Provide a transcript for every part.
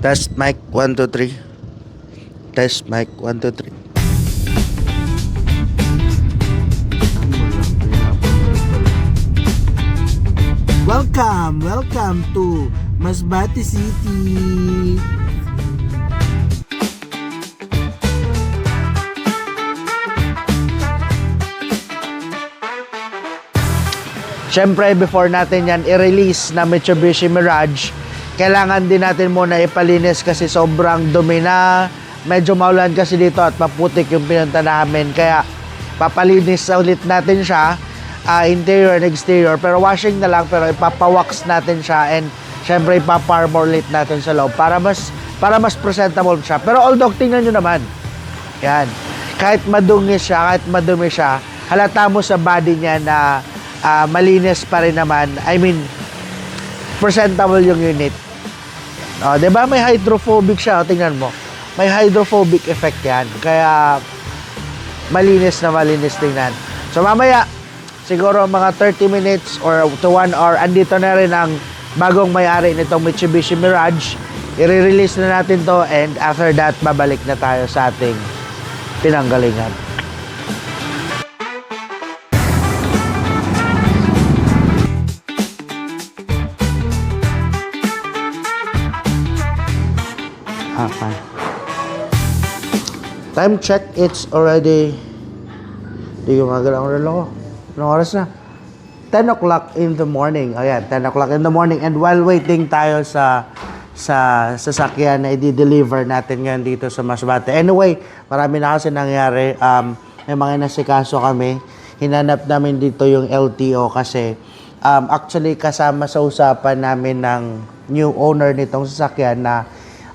Test mic 1 2 3. Test mic 1 2 3. Welcome, welcome to Masbate City. Siyempre, before natin yan i-release na Mitsubishi Mirage, kailangan din natin muna ipalinis kasi sobrang dumi na. Medyo maulan kasi dito at maputik yung pinunta namin. Kaya papalinis ulit natin siya, ah, interior and exterior. Pero washing na lang, pero ipapawax natin siya and syempre ipaparbor ulit natin sa loob para mas para mas presentable siya. Pero although, tingnan nyo naman, yan. Kahit madungis siya, kahit madumi siya, halata mo sa body niya na ah, malinis pa rin naman. I mean, presentable yung unit. Oh, 'di ba may hydrophobic siya, tingnan mo. May hydrophobic effect 'yan. Kaya malinis na malinis tingnan. So mamaya siguro mga 30 minutes or to 1 hour andito na rin ang bagong may-ari nitong Mitsubishi Mirage. I-release na natin to and after that babalik na tayo sa ating pinanggalingan. Fine. Time check, it's already... Hindi ko magalaw ang relo ko. Anong oras na? 10 o'clock in the morning. Ayan, 10 o'clock in the morning. And while waiting tayo sa sa sasakyan na i-deliver natin ngayon dito sa Masbate. Anyway, marami na kasi nangyari. Um, may mga nasikaso kami. Hinanap namin dito yung LTO kasi um, actually kasama sa usapan namin ng new owner nitong sasakyan na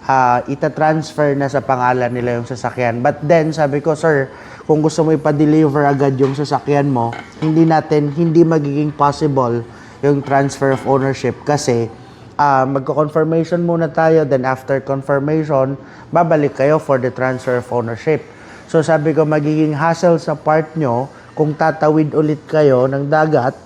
uh, ita-transfer na sa pangalan nila yung sasakyan. But then, sabi ko, sir, kung gusto mo ipa-deliver agad yung sasakyan mo, hindi natin, hindi magiging possible yung transfer of ownership kasi uh, magko-confirmation muna tayo, then after confirmation, babalik kayo for the transfer of ownership. So sabi ko, magiging hassle sa part nyo kung tatawid ulit kayo ng dagat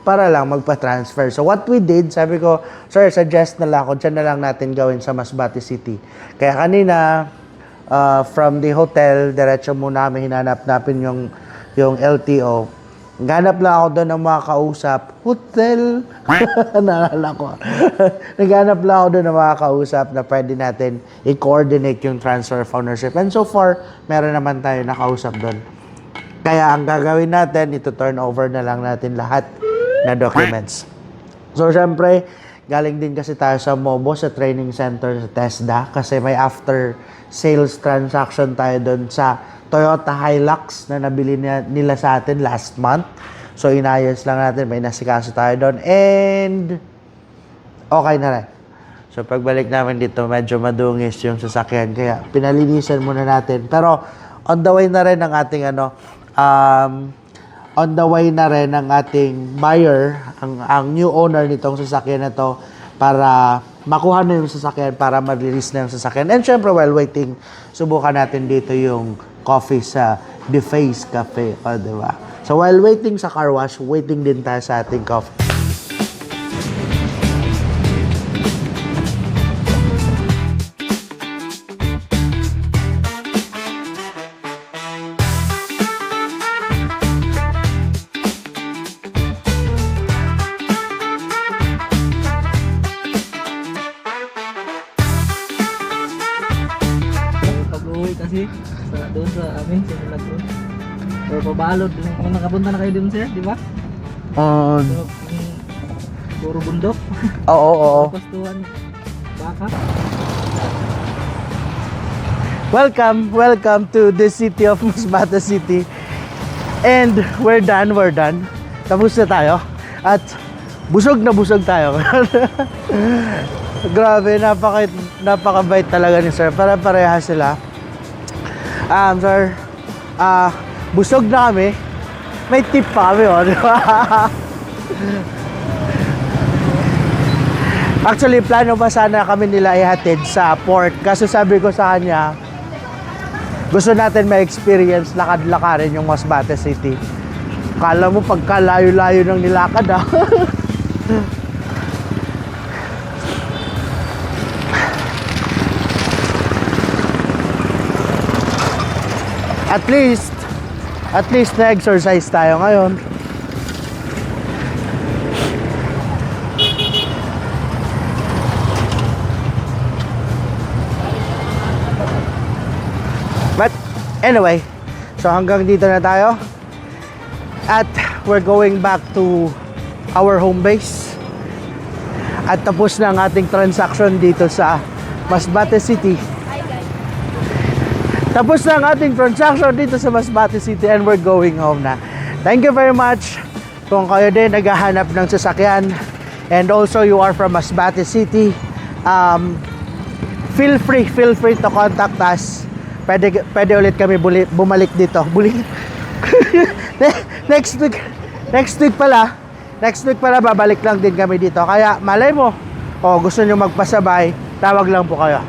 para lang magpa-transfer. So what we did, sabi ko, sir, suggest na lang ako, dyan na lang natin gawin sa Masbate City. Kaya kanina, uh, from the hotel, diretso muna kami hinanap natin yung, yung LTO. Naghanap lang ako doon ng mga kausap. Hotel! Naalala ko. Naghanap lang ako doon ng mga kausap na pwede natin i-coordinate yung transfer of ownership. And so far, meron naman tayo nakausap doon. Kaya ang gagawin natin, ito turn over na lang natin lahat na documents. So, syempre, galing din kasi tayo sa MOBO, sa training center sa TESDA, kasi may after sales transaction tayo doon sa Toyota Hilux na nabili niya, nila sa atin last month. So, inayos lang natin, may nasikaso tayo doon. And, okay na rin. So, pagbalik namin dito, medyo madungis yung sasakyan. Kaya, pinalinisan muna natin. Pero, on the way na rin ang ating ano, um, on the way na rin ang ating buyer, ang, ang new owner nitong sasakyan na to para makuha na yung sasakyan, para ma-release na yung sasakyan. And syempre, while waiting, subukan natin dito yung coffee sa The Face Cafe. O, di ba? So, while waiting sa car wash, waiting din tayo sa ating coffee. Kasi sa doon sa amin sa Milagro. Or pabalod kung nakapunta na kayo doon sir, di ba? Um, So, puro bundok. oo, oo. Pastuhan baka. Welcome, welcome to the city of Masbate City. And we're done, we're done. Tapos na tayo. At busog na busog tayo. Grabe, napaka napakabait talaga ni Sir. Para parehas sila. Um, Sir, ah, busog na kami. May tip pa kami, oh, di ba? Actually, plano pa sana kami nila ihatid sa port. Kasi sabi ko sa kanya, gusto natin ma-experience lakad-lakarin yung Masbate City. Kala mo pagkalayo-layo ng nilakad ah. At least, at least na-exercise tayo ngayon. But anyway, so hanggang dito na tayo. At we're going back to our home base. At tapos na ang ating transaction dito sa Masbate City. Tapos na ang ating transaction dito sa Masbate City and we're going home na. Thank you very much kung kayo din naghahanap ng sasakyan and also you are from Masbate City. Um, feel free, feel free to contact us. Pwede, pwede ulit kami buli, bumalik dito. Buli. Ne- next week, next week pala, next week pala babalik lang din kami dito. Kaya malay mo, o gusto nyo magpasabay, tawag lang po kayo.